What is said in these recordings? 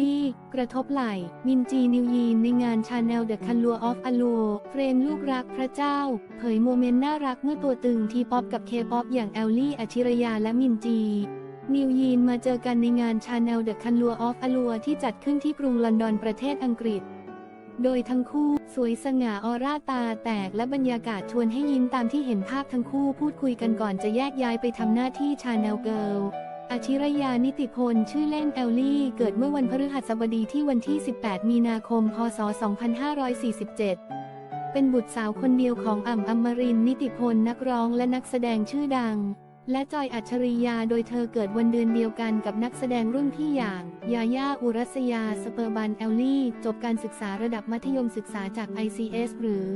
ลี่ กระทบไหล่ มินจีนิวยีนในงานชาแนลเดอะคันลัวออฟอลัวเฟรมลูกรักพระเจ้า เผยโมเมนต์น่ารักเมื่อตัวตึงทีป๊อปกับเคป๊อปอย่างแอลลี่อชิรยาและมินจี นิวยีนมาเจอกันในงานชาแนลเดอะคันลัวออฟอลัวที่จัดขึ้นที่กรุงลอนดอนประเทศอังกฤษ โดยทั้งคู่สวยสง่าออร่าตาแตกและบรรยากาศชวนให้ยิ้มตามที่เห็นภาพทั้งคู่พูดคุยกันก่อนจะแยกย้ายไปทำหน้าที่ชาแนลเกิล อชิรยานิติพล ชื่อเล่นแอลลี่ เกิดเมื่อวันพฤหัสบดีที่วันที่ 18 มีนาคม พศ 2547 เป็นบุตรสาวคนเดียวของอ่ำอมรินนิติพล นักร้องและนักแสดงชื่อดัง และจอยอัจฉริยา โดยเธอเกิดวันเดือนเดียวกันกับนักแสดงรุ่นพี่อย่าง ยาย่า อุรัสยา สเปอร์บัน แอลลี่ จบการศึกษาระดับมัธยมศึกษาจาก ICS หรือ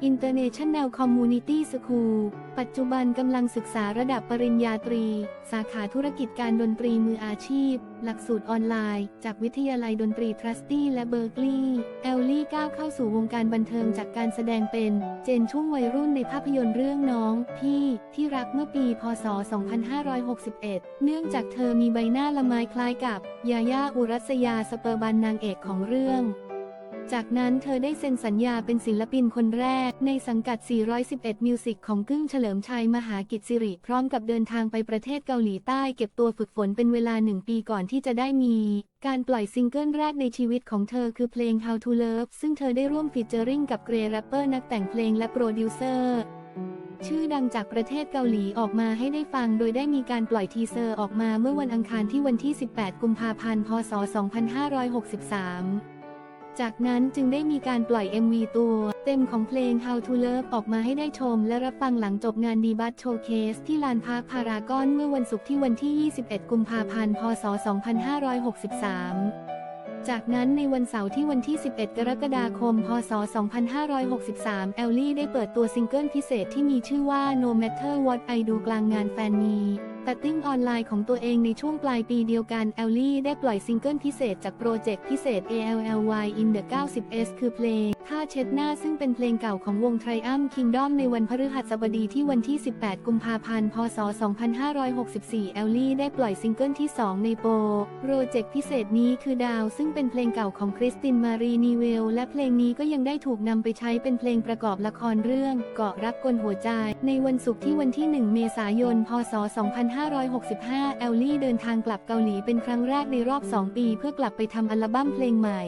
International Community School ปัจจุบันกำลังศึกษาระดับปริญญาตรี สาขาธุรกิจการดนตรีมืออาชีพ หลักสูตรออนไลน์ จากวิทยาลัยดนตรีทรัสตี้และเบอร์กลีย์แอลลี่ก้าวเข้าสู่วงการบันเทิงจากการแสดงเป็น เจนช่วงวัยรุ่นในภาพยนตร์เรื่องน้อง พี่ ที่รักเมื่อปี พศ 2561 เนื่องจากเธอมีใบหน้าละไมคล้ายกับ ยาย่าอุรัสยาสเปอร์บันนางเอกของเรื่อง จากนั้นเธอได้เซ็นสัญญาเป็นศิลปินคนแรก ในสังกัด 411 มิวสิกของกึ้งเฉลิมชัยมหากิจสิริ พร้อมกับเดินทางไปประเทศเกาหลีใต้เก็บตัวฝึกฝนเป็นเวลาหนึ่งปีก่อนที่จะได้มี การปล่อยซิงเกิลแรกในชีวิตของเธอคือเพลง How to Love ซึ่งเธอได้ร่วมฟีเจอริงกับเกรแรปเปอร์นักแต่งเพลงและโปรดิวเซอร์ชื่อดังจากประเทศเกาหลีออกมาให้ได้ฟังโดยได้มีการปล่อยทีเซอร์ออกมาเมื่อวันอังคารที่วันที่ 18 กุมภาพันธ์ พศ 2563 จากนั้นจึงได้มีการปล่อย MV ตัว เต็มของเพลง How to Love ออกมาให้ได้ชม และรับฟังหลังจบงานดีบัตโชว์เคสที่ลานพาร์คพารากอนเมื่อวันศุกร์ที่วันที่ 21 กุมภาพันธ์ พศ 2563 จากนั้นในวันเสาร์ที่วันที่ 11 กรกฎาคม พศ 2563 แอลลี่ได้เปิดตัวซิงเกิลพิเศษที่มีชื่อว่า No Matter What I Do กลางงานแฟนมีตัดติ้งออนไลน์ของตัวเองในช่วงปลายปีเดียวกัน แอลลี่ได้ปล่อยซิงเกิลพิเศษจากโปรเจกต์พิเศษ ALLY in the 90s คือเพลง ท่าเช็ดหน้าซึ่งเป็นเพลงเก่าของวง Triumph Kingdom ในวันพฤหัสบดีที่วันที่ 18 กุมภาพันธ์ พศ 2564 แอลลี่ได้ปล่อยซิงเกิลที่ 2 ในโปรโปรเจกต์พิเศษนี้คือดาว ซึ่งเป็นเพลงเก่าของคริสตินมารีนีเวล และเพลงนี้ก็ยังได้ถูกนำไปใช้เป็นเพลงประกอบละครเรื่อง เกาะรักกลหัวใจ ในวันศุกร์ที่วันที่ 1 เมษายน พศ 2565 แอลลี่เดินทางกลับเกาหลีเป็นครั้งแรกในรอบ 2 ปี เพื่อกลับไปทำอัลบั้มเพลงใหม่